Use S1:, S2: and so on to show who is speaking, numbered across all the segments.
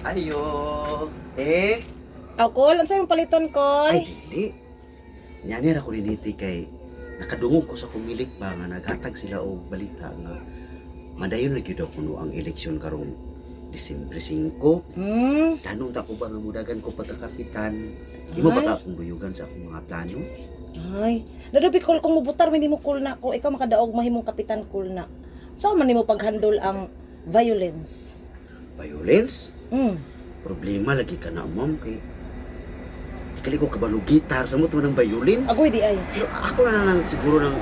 S1: Ayo. Eh,
S2: Aw, Kol, ano sa'yo paliton, Kol?
S1: ay dili. Nyani ra ko diniti kay nakadungog ko sa kumilik ba nga naghatag sila og balita nga madayon na gyud kuno ang eleksyon karong Disyembre 5.
S2: Hmm,
S1: Tanong ta ko ba nga mudagan ko pagkakapitan? Imo ba
S2: Ay.
S1: ka akong duyugan sa akong mga plano?
S2: ay. Nadabi, Kol, kung mubutar, hindi mo cool na ko. Ikaw makadaog mahimong kapitan cool na. Saan man nimo paghandle ang violence?
S1: Violence?
S2: Hmm.
S1: Problema lagi ka na ma'am kay Kali ko kabalo gitar sa mo ng violence.
S2: Agoy di ay.
S1: Pero ako na lang siguro ng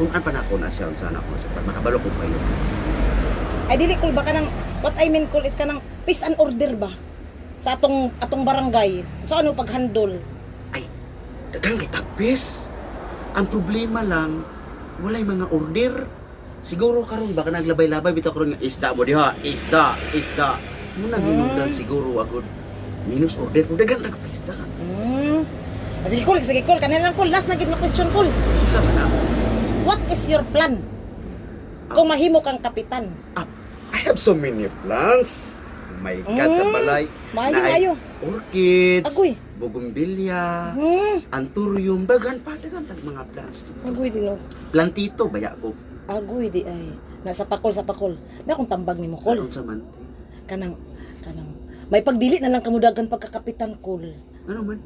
S1: tunan pa na ako na siya sana ako sa makabalo ko kayo.
S2: Ay dili cool ba ka nang what I mean cool is ka nang peace and order ba? Sa atong atong barangay. So ano paghandle?
S1: Dagang kay tagpis. Ang problema lang walay mga order. Siguro karon baka naglabay-labay bitaw karon nga isda mo diha, isda, isda. Muna hinungdan siguro agud minus order kung dagang tagpis da.
S2: Hmm. Ah, Sige cool, sige cool. Kanila lang cool. Last na gid na question cool.
S1: Sa na
S2: What is your plan? Kung mahimo kang kapitan.
S1: I have so many plans. Oh my God, sa
S2: Mm.
S1: balay.
S2: Maayo
S1: Naay-
S2: maayo.
S1: Orchids,
S2: Agoy.
S1: bougainvillea,
S2: Hmm.
S1: anturium, bagan pa, dagan tag mga plants.
S2: Agoy di no.
S1: Plantito, baya ko.
S2: Agoy di ay. Nasa pakol sa pakol. Na akong tambag nimo cool.
S1: Karon sa man.
S2: Kanang kanang may pagdili na lang kamudagan pagkakapitan cool.
S1: Ano man?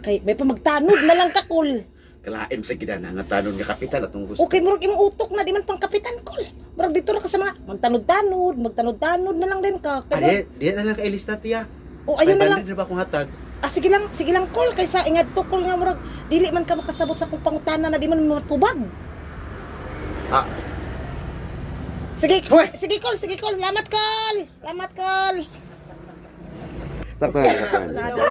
S2: Kay may pamagtanod na lang ka cool.
S1: Kalain sa gidana nga tanon nga kapital atong gusto.
S2: Okay, murag imong utok na di man pang kapitan cool. Murag dito ra ka sa mga magtanod-tanod, magtanod-tanod na lang din ka. Kay
S1: di na lang ka ilista tiya.
S2: o ayun na lang.
S1: 500 ba akong hatag?
S2: Ah sige lang, sige lang cool kaysa ingad to cool nga murag dili man ka makasabot sa kung pangutana na di man matubag.
S1: Ah.
S2: Sige,
S1: Hoy!
S2: sige call, sige call. Salamat call. Salamat call.
S1: Sakto na, sakto na.